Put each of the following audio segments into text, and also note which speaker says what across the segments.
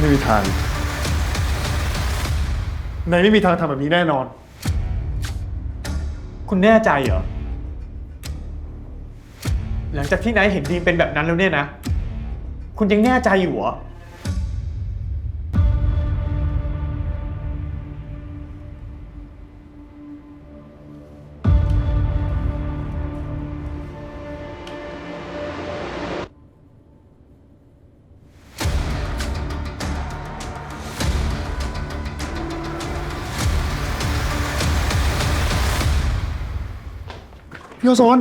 Speaker 1: ไม่มีทางนายไม่มีทางทำแบบนี้แน่นอน
Speaker 2: คุณแน่ใจเหรอ หลังจากที่นายเห็นดีมเป็นแบบนั้นแล้วเนี่ยนะ คุณยังแน่ใจอยู่เหรอ
Speaker 1: พี่โอโซน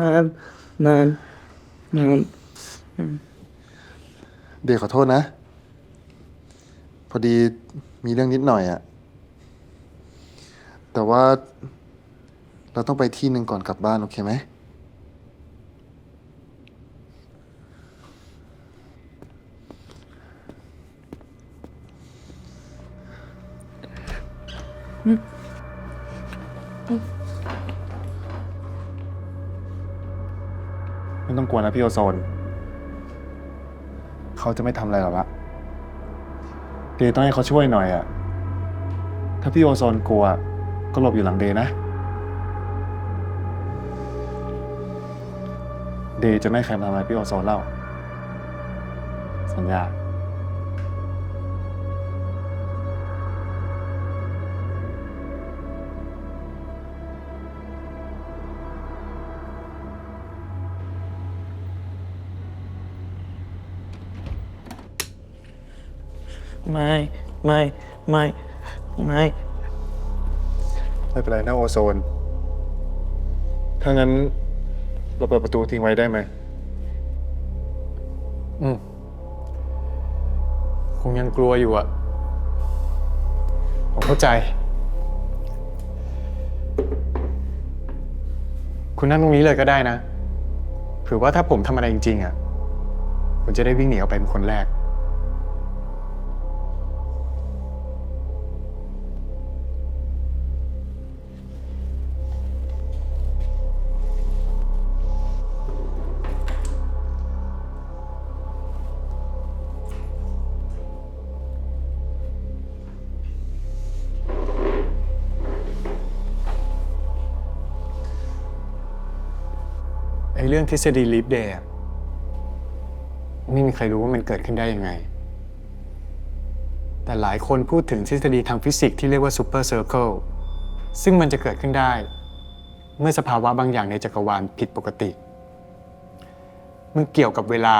Speaker 3: นานนานนาน
Speaker 4: เดย์ขอโทษนะ พอดีมีเรื่องนิดหน่อยอะแต่ว่าเราต้องไปที่หนึ่งก่อนกลับบ้านโอเคไหม
Speaker 1: ไม่ต้องกลัวนะพี่โอโซน เขาจะไม่ทำอะไรหรอกละเดย์ต้องให้เขาช่วยหน่อยอะถ้าพี่โอโซนกลัว ก็หลบอยู่หลังเดย์นะ เดย์จะไม่ให้ใครมาทำอะไรพี่โอโซนเล่า สัญญา
Speaker 3: ไม่ไม่ไม่ไม่
Speaker 1: ไม่เป็นไรนะโอโซน ถ้างั้นเราเปิดประตูทิ้งไว้ได้ไหม
Speaker 2: อืม คงยังกลัวอยู่อะผมเข้าใจ คุณนั่งตรงนี้เลยก็ได้นะ เผื่อว่าถ้าผมทำอะไรจริงๆอะคุณจะได้วิ่งหนีออกไปเป็นคนแรก ไอ้เรื่องทฤษฎีลีฟเดย์ไม่มีใครรู้ว่ามันเกิดขึ้นได้ยังไง แต่หลายคนพูดถึงทฤษฎีทางฟิสิกส์ที่เรียกว่าซูเปอร์เซอร์เคิลซึ่งมันจะเกิดขึ้นได้ เมื่อสภาวะบางอย่างในจักรวาลผิดปกติ มันเกี่ยวกับเวลา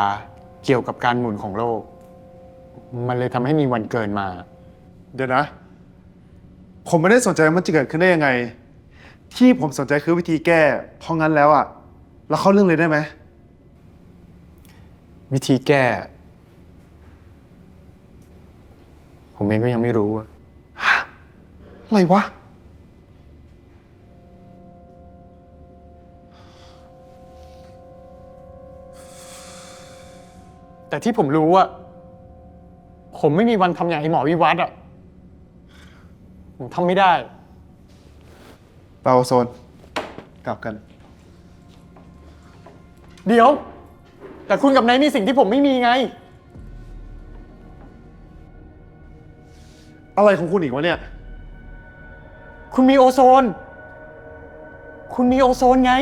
Speaker 2: เกี่ยวกับการหมุนของโลก มันเลยทำให้มีวันเกินมา
Speaker 1: เดี๋ยวนะ ผมไม่ได้สนใจว่ามันจะเกิดขึ้นได้ยังไง ที่ผมสนใจคือวิธีแก้ เพราะงั้นแล้วอะ เราเข้าเรื่องเลยได้ไหม
Speaker 2: วิธีแก้ ผมเองก็ยังไม่รู้อะ
Speaker 1: อะไรวะ
Speaker 2: แต่ที่ผมรู้อะผมไม่มีวันทำอย่างไอหมอวิวัฒน์อะผมทำไม่ได้
Speaker 1: เราโซน กลับกัน
Speaker 2: เดี๋ยว แต่คุณกับนายมีสิ่งที่ผมไม่มีไง
Speaker 1: อะไรของคุณอีกวะเนี่ย
Speaker 2: คุณมีโอโซน คุณมีโอโซนไง